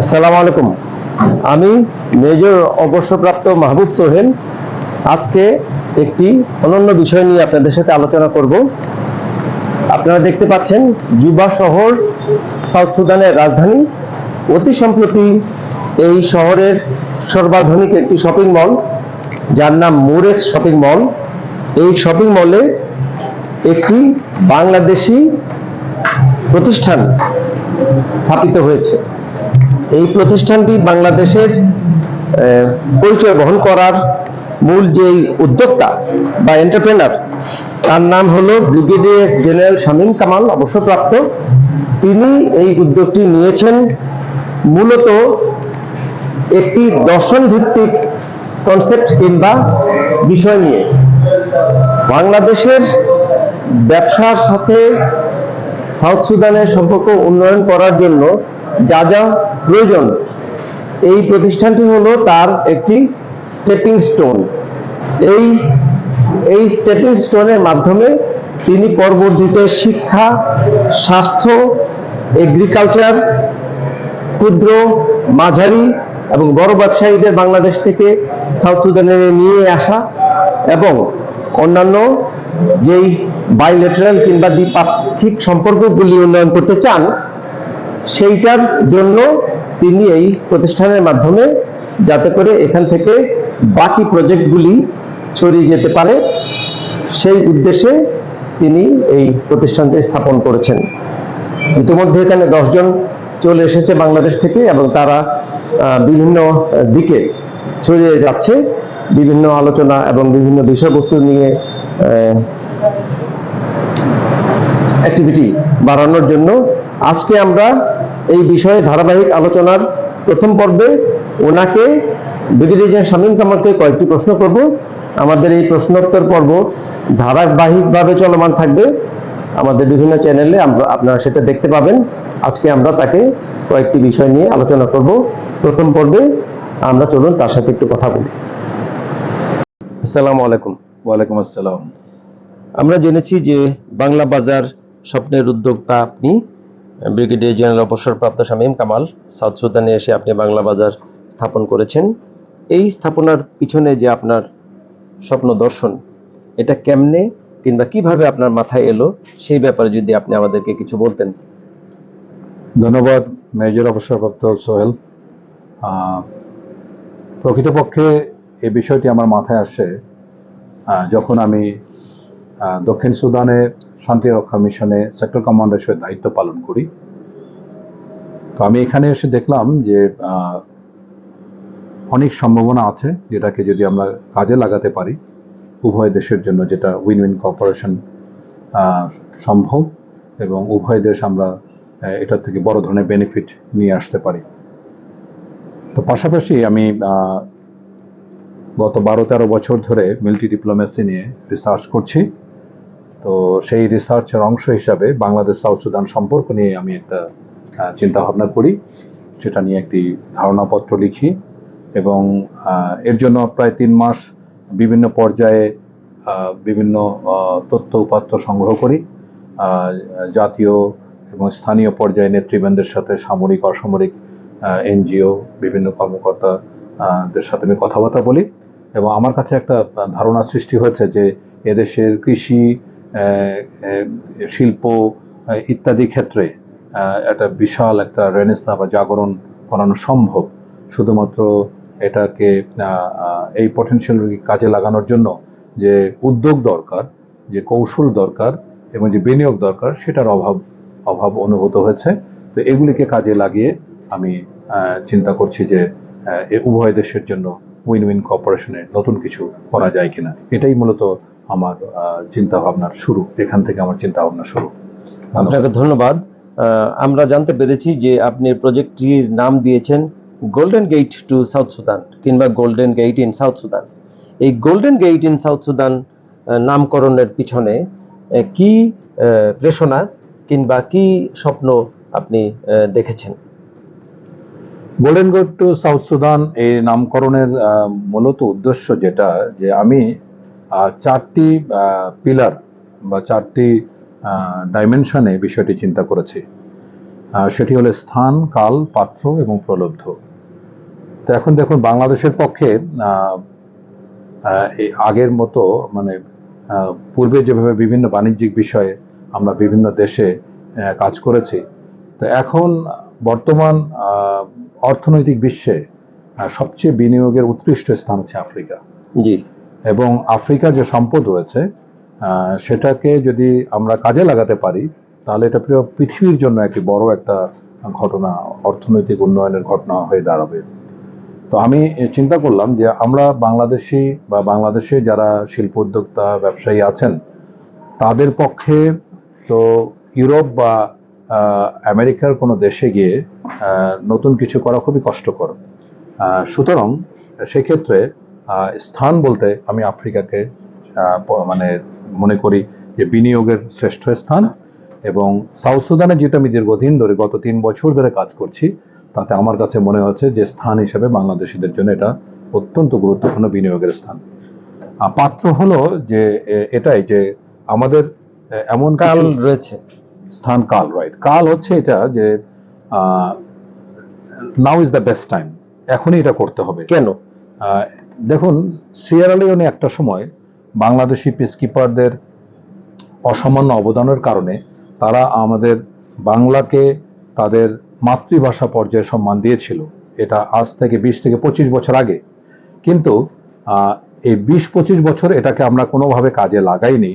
আসসালামু আলাইকুম। আমি মেজর অবসরপ্রাপ্ত মাহবুব সোহেল। আজকে একটি অনন্য বিষয় নিয়ে আপনাদের সাথে আলোচনা করব। আপনারা দেখতে পাচ্ছেন জুবা শহর সাউথ সুদানের রাজধানী। অতি সম্প্রতি এই শহরের সর্বাধুনিক একটি শপিং মল, যার নাম মোরেক্স শপিং মল। এই শপিং মলে একটি বাংলাদেশি প্রতিষ্ঠান স্থাপিত হয়েছে। এই প্রতিষ্ঠানটি বাংলাদেশের পরিচয় বহন করার মূল যে উদ্যোক্তা বা এন্টারপ্রেনার তার নাম হলো ব্রিগেডিয়ার জেনারেল শামীম কামাল অবসরপ্রাপ্ত। তিনি এই উদ্যোগটি নিয়েছেন মূলত একটি দর্শন ভিত্তিক কনসেপ্ট কিংবা বিষয় নিয়ে। বাংলাদেশের ব্যবসার সাথে সাউথ সুদানের সম্পর্ক উন্নয়ন করার জন্য যা যা প্রয়োজন। এই প্রতিষ্ঠানটি হলো তার একটি স্টেপিং স্টোন এই এই স্টেপিং স্টোনের মাধ্যমে তিনি পরবর্তীতে শিক্ষা, স্বাস্থ্য এগ্রিকালচার ক্ষুদ্র, মাঝারি এবং বড় ব্যবসায়ীদের বাংলাদেশ থেকে সাউথ সুদানে নিয়ে আসা এবং অন্যান্য যেই বাইলেটারাল কিংবা দ্বিপাক্ষিক সম্পর্কগুলি উন্নয়ন করতে চান, সেইটার জন্য তিনি এই প্রতিষ্ঠানের মাধ্যমে যাতে করে এখান থেকে বাকি প্রজেক্টগুলি ছড়িয়ে যেতে পারে, সেই উদ্দেশ্যে তিনি এই প্রতিষ্ঠানটি স্থাপন করেছেন। ইতিমধ্যে এখানে দশজন চলে এসেছে বাংলাদেশ থেকে এবং তারা বিভিন্ন দিকে ছড়িয়ে যাচ্ছে, বিভিন্ন আলোচনা এবং বিভিন্ন বিষয়বস্তু নিয়ে অ্যাক্টিভিটি বাড়ানোর জন্য। আজকে আমরা এই বিষয়ে ধারাবাহিক আলোচনার প্রথম পর্বে ওনাকে ব্রিগেডিয়ার শামীম কামালকে কয়েকটি প্রশ্ন করব। আমাদের এই প্রশ্নোত্তর পর্ব ধারাবাহিকভাবে চলমান থাকবে। আমাদের বিভিন্ন চ্যানেলে আমরা আপনারা সেটা দেখতে পাবেন। আজকে আমরা তাকে কয়েকটি বিষয় নিয়ে আলোচনা করব। প্রথম পর্বে আমরা চলুন তার সাথে একটু কথা বলি। আসসালামু আলাইকুম। ওয়ালাইকুম আসসালাম। আমরা জেনেছি যে বাংলা বাজার স্বপ্নের উদ্যোক্তা আপনি। ব্রিগেডিয়ার জেনারেল অবসরপ্রাপ্ত শামীম কামাল, সাউথ সুদানে এসে আপনি বাংলা বাজার স্থাপন করেছেন। এই স্থাপনার পিছনে যে আপনার স্বপ্ন দর্শন, এটা কেমনে কিংবা কীভাবে আপনার মাথায় এলো, সেই ব্যাপারে যদি আপনি আমাদেরকে কিছু বলতেন। ধন্যবাদ, মেজর অবসরপ্রাপ্ত সোহেল। প্রকৃতপক্ষে এই বিষয়টি আমার মাথায় আসে যখন আমি দক্ষিণ সুদানে শান্তি রক্ষা মিশনে সেক্টর কমান্ডার হিসেবে দায়িত্ব পালন করি। তো আমি এখানে এসে দেখলাম যে অনেক সম্ভাবনা আছে যেটাকে যদি আমরা কাজে লাগাতে পারি, উভয় দেশের জন্য যেটা উইন উইন কর্পোরেশন সম্ভব এবং উভয় দেশ আমরা এটার থেকে বড় ধরনের বেনিফিট নিয়ে আসতে পারি। তো পাশাপাশি আমি গত বারো তেরো বছর ধরে মিলিটারি ডিপ্লোমেসি নিয়ে রিসার্চ করছি। তো সেই রিসার্চের অংশ হিসাবে বাংলাদেশ সাউথ সুদান সম্পর্ক নিয়ে আমি একটা চিন্তা ভাবনা করি। সেটা নিয়ে একটি ধারণাপত্র লিখি এবং এর জন্য প্রায় তিন মাস বিভিন্ন পর্যায়ে বিভিন্ন তথ্য উপাত্ত সংগ্রহ করি। জাতীয় এবং স্থানীয় পর্যায়ে নেতৃবৃন্দের সাথে সামরিক, অসামরিক এনজিও, বিভিন্ন কর্মকর্তাদের সাথে আমি কথাবার্তা বলি। এবং আমার কাছে একটা ধারণা সৃষ্টি হয়েছে যে এদেশের কৃষি শিল্প ইত্যাদি ক্ষেত্রে একটা বিশাল একটা রেনেসা বা জাগরণ করানো সম্ভব। শুধুমাত্র এটাকে এই পটেনশিয়াল কাজে লাগানোর জন্য যে উদ্যোগ দরকার, যে কৌশল দরকার এবং যে বিনিয়োগ দরকার, সেটার অভাব অভাব অনুভূত হয়েছে। তো এগুলিকে কাজে লাগিয়ে আমি চিন্তা করছি যে উভয় দেশের জন্য উইন উইন কর্পোরেশনে নতুন কিছু করা যায় কিনা। এটাই মূলত আমার চিন্তা ভাবনার শুরু এখান থেকে আমার চিন্তা ভাবনা শুরু আপনাকে ধন্যবাদ। আমরা জানতে পেরেছি যে আপনি প্রজেক্টটির নাম দিয়েছেন golden gate to South Sudan কিংবা golden gate in South Sudan এই golden gate in South Sudan নামকরণের পিছনে কি আহ, প্রেষণা কিংবা কি স্বপ্ন আপনি দেখেছেন? Golden gate to South Sudan এই নামকরণের মূলত উদ্দেশ্য যেটা যে আমি চারটি পিলার বা চারটি ডাইমেনশনে বিষয়টি চিন্তা করেছি। সেটি হলো স্থান, কাল, পাত্র এবং প্রলব্ধ। তো এখন দেখুন, বাংলাদেশের পক্ষে আগের মতো মানে পূর্বে যেভাবে বিভিন্ন বাণিজ্যিক বিষয়ে আমরা বিভিন্ন দেশে কাজ করেছি, তো এখন বর্তমান অর্থনৈতিক বিশ্বে সবচেয়ে বিনিয়োগের উৎকৃষ্ট স্থান হচ্ছে আফ্রিকা। জি। এবং আফ্রিকার যে সম্পদ রয়েছে সেটাকে যদি আমরা কাজে লাগাতে পারি, তাহলে এটা পৃথিবীর জন্য একটি বড় একটা ঘটনা, অর্থনৈতিক উন্নয়নের ঘটনা হয়ে দাঁড়াবে। তো আমি চিন্তা করলাম যে আমরা বাংলাদেশি বা বাংলাদেশে যারা শিল্প উদ্যোক্তা, ব্যবসায়ী আছেন, তাদের পক্ষে তো ইউরোপ বা আমেরিকার কোনো দেশে গিয়ে নতুন কিছু করা খুবই কষ্টকর। সুতরাং সেক্ষেত্রে স্থান বলতে আমি আফ্রিকাকে মানে মনে করি যে বিনিয়োগের শ্রেষ্ঠ স্থান এবং সাউথ সুদানে যেটা আমি দীর্ঘদিন ধরে গত তিন বছর ধরে কাজ করছি তাতে আমার কাছে মনে হচ্ছে যে স্থান হিসেবে বাংলাদেশিদের জন্য এটা অত্যন্ত গুরুত্বপূর্ণ বিনিয়োগের স্থান। পাত্র হলো যে এটাই যে আমাদের এমন কাল রয়েছে। স্থান কাল রাইট কাল হচ্ছে এটা যে now is the best time এখনই এটা করতে হবে। কেন? দেখুন সিয়ারালিওনে একটা সময় বাংলাদেশি পিসকিপারদের অসামান্য অবদানের কারণে তারা আমাদের বাংলাকে তাদের মাতৃভাষা পর্যায়ে সম্মান দিয়েছিল। এটা আজ থেকে বিশ থেকে পঁচিশ বছর আগে। কিন্তু এই বিশ পঁচিশ বছর এটাকে আমরা কোনোভাবে কাজে লাগাইনি।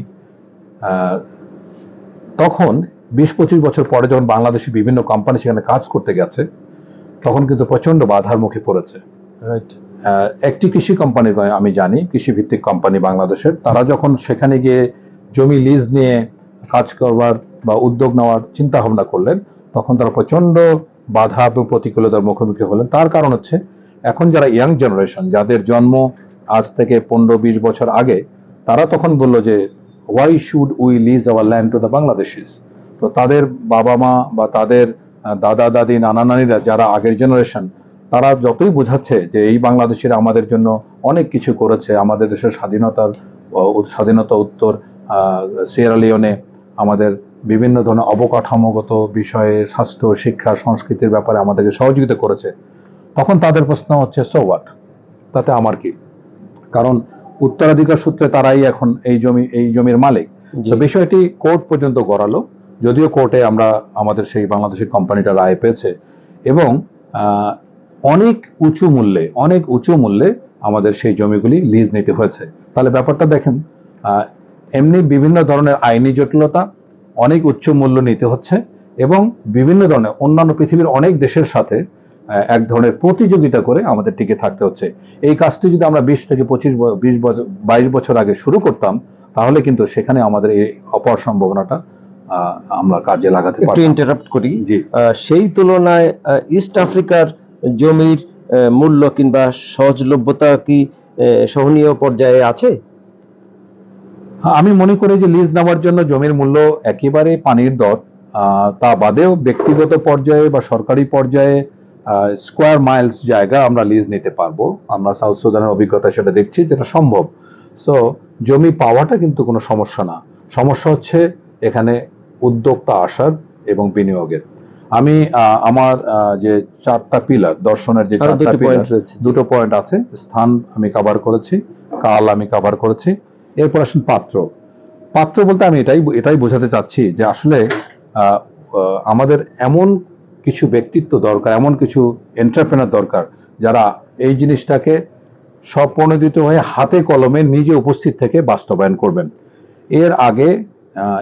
তখন বিশ পঁচিশ বছর পরে যখন বাংলাদেশি বিভিন্ন কোম্পানি সেখানে কাজ করতে গেছে, তখন কিন্তু প্রচণ্ড বাধার মুখে পড়েছে। রাইট একটি কৃষি কোম্পানি আমি জানি কৃষি ভিত্তিক কোম্পানি বাংলাদেশের, তারা যখন সেখানে গিয়ে জমি লিজ নিয়ে কাজ করবার বা উদ্যোগ নেওয়ার চিন্তা ভাবনা করলেন, তখন তারা প্রচণ্ড বাধা এবং প্রতিকূলতার মুখোমুখি হলেন। তার কারণ হচ্ছে, এখন যারা ইয়াং জেনারেশন যাদের জন্ম আজ থেকে পনেরো বিশ বছর আগে, তারা তখন বলল যে why should we lease our land to the Bangladeshis তো তাদের বাবা মা বা তাদের দাদা দাদি নানা নানিরা যারা আগের জেনারেশন তারা যতই বোঝাচ্ছে যে এই বাংলাদেশের আমাদের জন্য অনেক কিছু করেছে আমাদের দেশের স্বাধীনতার স্বাধীনতা উত্তর সিয়েরা লিওনে আমাদের বিভিন্ন ধরনের অবকাঠামোগত বিষয়ে স্বাস্থ্য শিক্ষা সংস্কৃতির ব্যাপারে আমাদেরকে সহযোগিতা করেছে তখন তাদের প্রশ্ন হচ্ছে সো হোয়াট তাতে আমার কি? কারণ উত্তরাধিকার সূত্রে তারাই এখন এই জমি এই জমির মালিক। বিষয়টি কোর্ট পর্যন্ত গড়ালো যদিও কোর্টে আমরা আমাদের সেই বাংলাদেশের কোম্পানিটা রায় পেয়েছে এবং আহ, অনেক উঁচু মূল্যে অনেক উঁচু মূল্যে আমাদের সেই জমিগুলি লিজ নিতে হয়েছে। তাহলে ব্যাপারটা দেখেন এমনি বিভিন্ন ধরনের আইনি জটিলতা অনেক উচ্চ মূল্য নিতে হচ্ছে এবং বিভিন্ন ধরনের অন্যান্য পৃথিবীর অনেক দেশের সাথে এক ধরনের প্রতিযোগিতা করে আমাদের টিকে থাকতে হচ্ছে। এই কাজটি যদি আমরা বিশ থেকে পঁচিশ বিশ বছর বাইশ বছর আগে শুরু করতাম তাহলে কিন্তু সেখানে আমাদের এই অপার সম্ভাবনাটা আহ, আমরা কাজে লাগাতে পারতাম। ইন্টারাপ্ট করি। জি। সেই তুলনায় ইস্ট আফ্রিকার জমির মূল্য কিংবা সহজলভ্যতা কি সহনীয় পর্যায়ে আছে? আমি মনে করি যে লিজ নেওয়ার জন্য জমির মূল্য একেবারে পানির দর তা বাদেও ব্যক্তিগত পর্যায়ে বা সরকারি পর্যায়ে স্কোয়ার মাইলস জায়গা আমরা লিজ নিতে পারব। আমরা সাউথ সুদানের অভিজ্ঞতা সেটা দেখছি যেটা সম্ভব। সো জমি পাওয়াটা কিন্তু কোনো সমস্যা না। সমস্যা হচ্ছে এখানে উদ্যোক্তা আসার এবং বিনিয়োগের। আমি আমার যে চারটা পিলার দর্শনের যে চারটা জি। দুটো পয়েন্ট আছে স্থান আমি কভার করেছি কাল আমি কভার করেছি। এরপর আসেন পাত্র। পাত্র বলতে আমি এটাই এটাই বোঝাতে চাচ্ছি যে আসলে আমাদের এমন কিছু ব্যক্তিত্ব দরকার এমন কিছু এন্টারপ্রেনার দরকার যারা এই জিনিসটাকে স্বপ্রণোদিত হয়ে হাতে কলমে নিজে উপস্থিত থেকে বাস্তবায়ন করবেন। এর আগে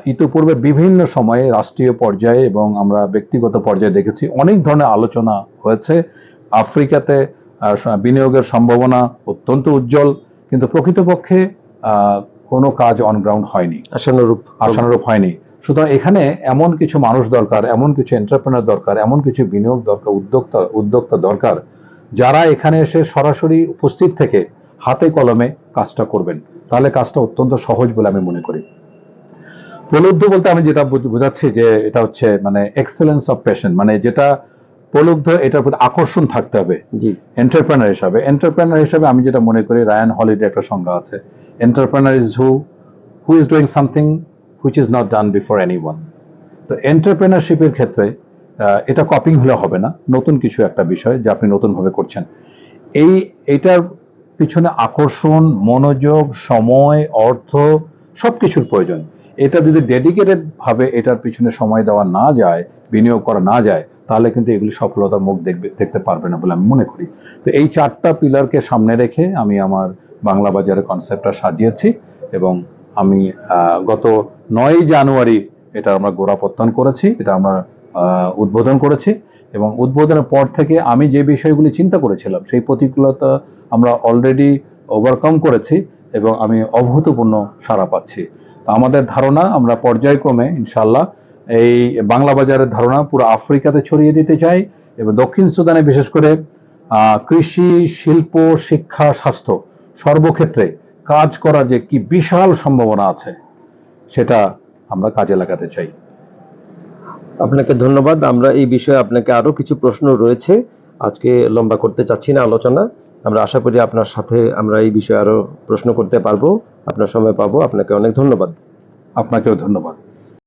ইতিপূর্বে বিভিন্ন সময়ে রাষ্ট্রীয় পর্যায়ে এবং আমরা ব্যক্তিগত পর্যায়ে দেখেছি অনেক ধরনের আলোচনা হয়েছে। আফ্রিকাতে বিনিয়োগের সম্ভাবনা অত্যন্ত উজ্জ্বল কিন্তু প্রকৃতপক্ষে আহ, কোনো কাজ অন গ্রাউন্ড হয়নি। আশানুরূপ। আশানুরূপ হয়নি। সুতরাং এখানে এমন কিছু মানুষ দরকার এমন কিছু এন্টারপ্রেনার দরকার এমন কিছু বিনিয়োগ দরকার উদ্যোক্তা উদ্যোক্তা দরকার যারা এখানে এসে সরাসরি উপস্থিত থেকে হাতে কলমে কাজটা করবেন। তাহলে কাজটা অত্যন্ত সহজ বলে আমি মনে করি। প্রলুব্ধ বলতে আমি যেটা বোঝাচ্ছি যে এটা হচ্ছে মানে এক্সেলেন্স অফ প্যাশন মানে যেটা প্রলুব্ধ এটার প্রতি আকর্ষণ থাকতে হবে। জি। এন্টারপ্রেনার হিসাবে। এন্টারপ্রেনার হিসাবে আমি যেটা মনে করি রায়ান হলিডে একটা সংজ্ঞা আছে। Entrepreneur is who who is doing something which is not done before any one তো এন্টারপ্রেনারশিপের ক্ষেত্রে এটা কপিং হলে হবে না। নতুন কিছু একটা বিষয় যা আপনি নতুনভাবে করছেন। এই এটার পিছনে আকর্ষণ মনোযোগ সময় অর্থ সবকিছুর প্রয়োজন। এটা যদি ডেডিকেটেড ভাবে এটার পিছনে সময় দেওয়া না যায়, বিনিয়োগ করা না যায়, তাহলে কিন্তু এগুলি সফলতার মুখ দেখবে, দেখতে পারবে না বলে আমি মনে করি। তো এই চারটা পিলারকে সামনে রেখে আমি আমার বাংলা বাজারের কনসেপ্টটা সাজিয়েছি এবং আমি গত নয় জানুয়ারি এটা আমরা গোড়াপত্তন করেছি, এটা আমরা উদ্বোধন করেছি এবং উদ্বোধনের পর থেকে আমি যে বিষয়গুলি চিন্তা করেছিলাম, সেই প্রতিকূলতা আমরা অলরেডি ওভারকাম করেছি এবং আমি অভূতপূর্ণ সাড়া পাচ্ছি। আমাদের ধারণা, আমরা পর্যায়ক্রমে ইনশাল্লাহ এই বাংলা বাজারের ধারণা পুরো আফ্রিকাতে ছড়িয়ে দিতে চাই এবং দক্ষিণ সুদানে বিশেষ করে কৃষি, শিল্প, শিক্ষা, স্বাস্থ্য সর্বক্ষেত্রে কাজ করার যে কি বিশাল সম্ভাবনা আছে, সেটা আমরা কাজে লাগাতে চাই। আপনাকে ধন্যবাদ। আমরা এই বিষয়ে আপনাকে আরও কিছু প্রশ্ন রয়েছে। আজকে লম্বা করতে চাচ্ছি না আলোচনা। আমরা আশা করি আপনার সাথে আমরা এই বিষয়ে আরও প্রশ্ন করতে পারব। আপনার সময় পাবো। আপনাকে অনেক ধন্যবাদ। আপনাকেও ধন্যবাদ।